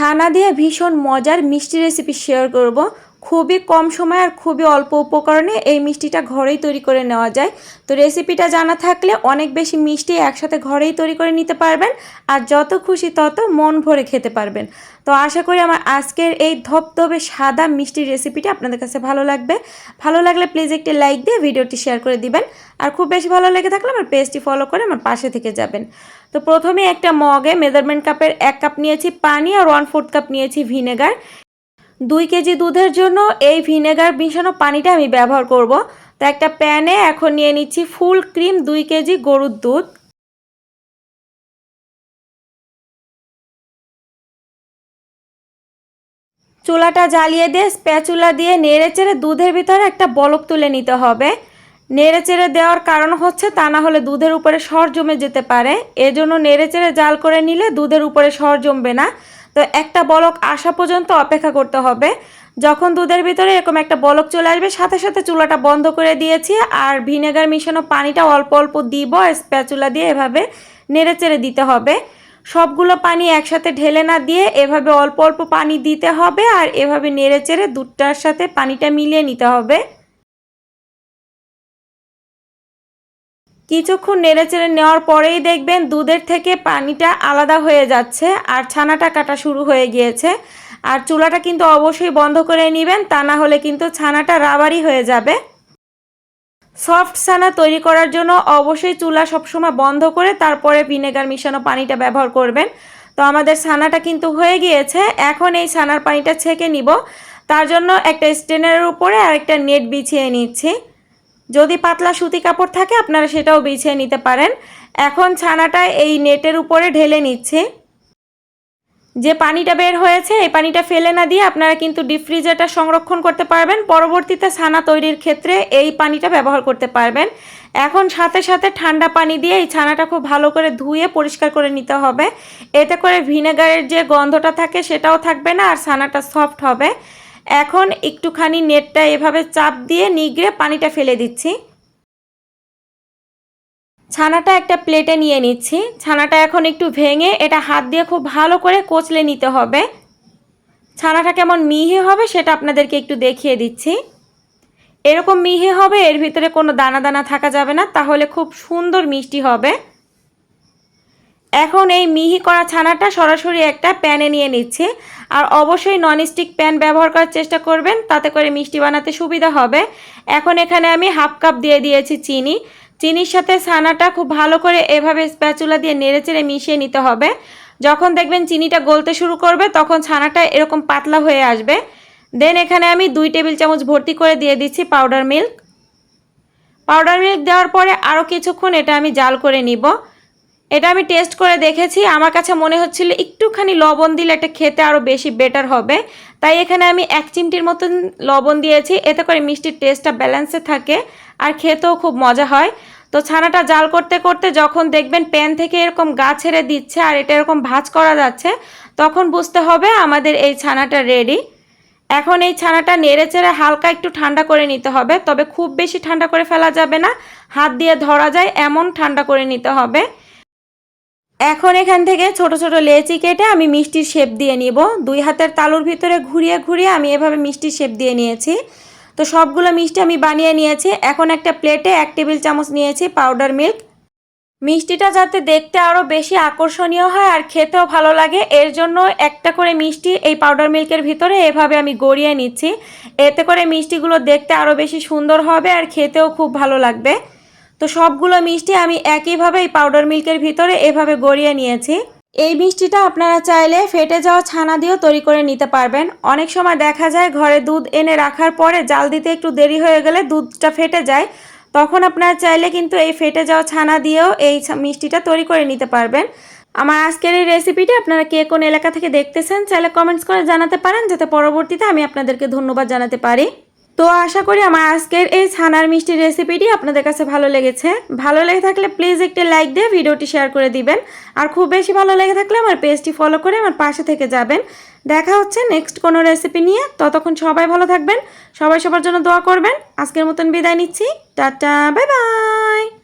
ছানা দিয়ে ভীষণ মজার মিষ্টি রেসিপি শেয়ার করব। খুবই কম সময় আর খুবই অল্প উপকরণে এই মিষ্টিটা ঘরেই তৈরি করে নেওয়া যায়। তো রেসিপিটা জানা থাকলে অনেক বেশি মিষ্টি একসাথে ঘরেই তৈরি করে নিতে পারবেন আর যত খুশি তত মন ভরে খেতে পারবেন। তো আশা করি আমার আজকের এই ধপধপে সাদা মিষ্টির রেসিপিটা আপনাদের কাছে ভালো লাগবে। ভালো লাগলে প্লিজ একটি লাইক দিয়ে ভিডিওটি শেয়ার করে দিবেন। আর খুব বেশি ভালো লেগে থাকলে আমার পেজটি ফলো করে আমার পাশে থেকে যাবেন। তো প্রথমে একটা মগে মেজারমেন্ট কাপের এক কাপ নিয়েছি, পানি, আর ওয়ান ফোর্থ কাপ নিয়েছি ভিনেগার দুই কেজি দুধের জন্য এই ভিনেগার মিশানো পানিটা আমি ব্যবহার করব। তো একটা প্যানে এখন নিয়ে নিচ্ছি ফুল ক্রিম দুই কেজি গরুর দুধ। চুলাটা জ্বালিয়ে দিয়ে স্প্যাচুলা দিয়ে নেড়ে চেড়ে দুধের ভিতরে একটা বলক তুলে নিতে হবে। নেড়ে চেড়ে দেওয়ার কারণ হচ্ছে তা না হলে দুধের উপরে সর জমে যেতে পারে। এজন্য নেড়ে চেড়ে জাল করে নিলে দুধের উপরে সর জমবে না। তো একটা বলক আসা পর্যন্ত অপেক্ষা করতে হবে। যখন দুধের ভিতরে এরকম একটা বলক চলে আসবে, সাথে সাথে চুলাটা বন্ধ করে দিয়েছি আর ভিনেগার মিশানো পানিটা অল্প অল্প দিব স্প্যাচুলা দিয়ে এভাবে নেড়ে চেড়ে দিতে হবে। সবগুলো পানি একসাথে ঢেলে না দিয়ে এভাবে অল্প অল্প পানি দিতে হবে আর এভাবে নেড়ে চেড়ে দুধটার সাথে পানিটা মিলিয়ে নিতে হবে। কিছুক্ষণ নেড়েচেড়ে নেওয়ার পরেই দেখবেন দুধের থেকে পানিটা আলাদা হয়ে যাচ্ছে আর ছানাটা কাটা শুরু হয়ে গিয়েছে। আর চুলাটা কিন্তু অবশ্যই বন্ধ করে নেবেন, তা না হলে কিন্তু ছানাটা রাবারি হয়ে যাবে। সফট ছানা তৈরি করার জন্য অবশ্যই চুলা সবসময় বন্ধ করে তারপরে ভিনেগার মিশানো পানিটা ব্যবহার করবেন। তো আমাদের ছানাটা কিন্তু হয়ে গিয়েছে, এখন এই ছানার পানিটা ছেঁকে নিব। তার জন্য একটা স্টেনের উপরে আর একটা নেট বিছিয়ে নিচ্ছি। যদি পাতলা সুতি কাপড় থাকে, আপনারা সেটাও বিছিয়ে নিতে পারেন। এখন ছানাটা এই নেটের উপরে ঢেলে নিচ্ছে। যে পানিটা বের হয়েছে, এই পানিটা ফেলে না দিয়ে আপনারা কিন্তু ডিপ ফ্রিজারটা সংরক্ষণ করতে পারবেন। পরবর্তীতে ছানা তৈরির ক্ষেত্রে এই পানিটা ব্যবহার করতে পারবেন। এখন সাথে সাথে ঠান্ডা পানি দিয়ে এই ছানাটা খুব ভালো করে ধুয়ে পরিষ্কার করে নিতে হবে। এতে করে ভিনেগারের যে গন্ধটা থাকে, সেটাও থাকবে না, আর ছানাটা সফট হবে। এখন একটুখানি নেটটা এভাবে চাপ দিয়ে নিগড়ে পানিটা ফেলে দিচ্ছি। ছানাটা একটা প্লেটে নিয়ে নিচ্ছি। ছানাটা এখন একটু ভেঙে এটা হাত দিয়ে খুব ভালো করে কচলে নিতে হবে। ছানাটা কেমন মিহি হবে সেটা আপনাদেরকে একটু দেখিয়ে দিচ্ছি। এরকম মিহি হবে, এর ভিতরে কোনো দানা দানা থাকা যাবে না, তাহলে খুব সুন্দর মিষ্টি হবে। এখন এই মিহি করা ছানাটা সরাসরি একটা প্যানে নিয়ে নিচ্ছি। আর অবশ্যই ননস্টিক প্যান ব্যবহার করার চেষ্টা করবেন, তাতে করে মিষ্টি বানাতে সুবিধা হবে। এখন এখানে আমি হাফ কাপ দিয়ে দিয়েছি চিনি। চিনির সাথে ছানাটা খুব ভালো করে এভাবে স্প্যাচুলা দিয়ে নেড়েচেড়ে মিশিয়ে নিতে হবে। যখন দেখবেন চিনিটা গলতে শুরু করবে, তখন ছানাটা এরকম পাতলা হয়ে আসবে। দেন এখানে আমি দুই টেবিল চামচ ভর্তি করে দিয়ে দিচ্ছি পাউডার মিল্ক পাউডার মিল্ক দেওয়ার পরে আরও কিছুক্ষণ এটা আমি জাল করে নিব। এটা আমি টেস্ট করে দেখেছি। আমার কাছে মনে হচ্ছিল একটুখানি লবণ দিলে এটা খেতে আরও বেশি বেটার হবে। তাই এখানে আমি এক চিমটির মতন লবণ দিয়েছি। এতে করে মিষ্টির টেস্টটা ব্যালেন্সে থাকে আর খেতেও খুব মজা হয়। তো ছানাটা জাল করতে করতে যখন দেখবেন প্যান থেকে এরকম গা ছেড়ে দিচ্ছে আর এটা এরকম ভাজ করা যাচ্ছে, তখন বুঝতে হবে আমাদের এই ছানাটা রেডি এখন এই ছানাটা নেড়ে চেড়ে হালকা একটু ঠান্ডা করে নিতে হবে। তবে খুব বেশি ঠান্ডা করে ফেলা যাবে না। হাত দিয়ে ধরা যায়, এমন ঠান্ডা করে নিতে হবে। এখন এখান থেকে ছোট ছোট লেচি কেটে আমি মিষ্টির শেপ দিয়ে নিব। দুই হাতের তালুর ভিতরে ঘুরিয়ে ঘুরিয়ে আমি এভাবে মিষ্টির শেপ দিয়ে নিয়েছি। তো সবগুলো মিষ্টি আমি বানিয়ে নিয়েছি। এখন একটা প্লেটে এক টেবিল চামচ নিয়েছি পাউডার মিল্ক। মিষ্টিটা যাতে দেখতে আরও বেশি আকর্ষণীয় হয় আর খেতেও ভালো লাগে, এর জন্য একটা করে মিষ্টি এই পাউডার মিল্কের ভিতরে এভাবে আমি গড়িয়ে নিচ্ছি। এতে করে মিষ্টিগুলো দেখতে আরও বেশি সুন্দর হবে আর খেতেও খুব ভালো লাগবে। তো সবগুলো মিষ্টি আমি একইভাবে এই পাউডার মিল্কের ভিতরে এভাবে গড়িয়ে নিয়েছি। এই মিষ্টিটা আপনারা চাইলে ফেটে যাওয়া ছানা দিয়েও তৈরি করে নিতে পারবেন। অনেক সময় দেখা যায় ঘরে দুধ এনে রাখার পরে জাল দিতে একটু দেরি হয়ে গেলে দুধটা ফেটে যায়। তখন আপনারা চাইলে কিন্তু এই ফেটে যাওয়া ছানা দিয়েও এই মিষ্টিটা তৈরি করে নিতে পারবেন। আমার আজকের এই রেসিপিটি আপনারা কে কোন এলাকা থেকে দেখতেছেন, চাইলে কমেন্টস করে জানাতে পারেন, যাতে পরবর্তীতে আমি আপনাদেরকে ধন্যবাদ জানাতে পারি। তো আশা করি আমার আজকের এই ছানার মিষ্টি রেসিপিটি আপনাদের কাছে ভালো লেগেছে। ভালো লেগে থাকলে প্লিজ একটি লাইক দিয়ে ভিডিওটি শেয়ার করে দিবেন। আর খুব বেশি ভালো লেগে থাকলে আমার পেজটি ফলো করে আমার পাশে থেকে যাবেন। দেখা হচ্ছে নেক্সট কোনো রেসিপি নিয়ে। ততক্ষণ সবাই ভালো থাকবেন। সবাই সবার জন্য দোয়া করবেন। আজকের মতন বিদায় নিচ্ছি। Tata, bye bye.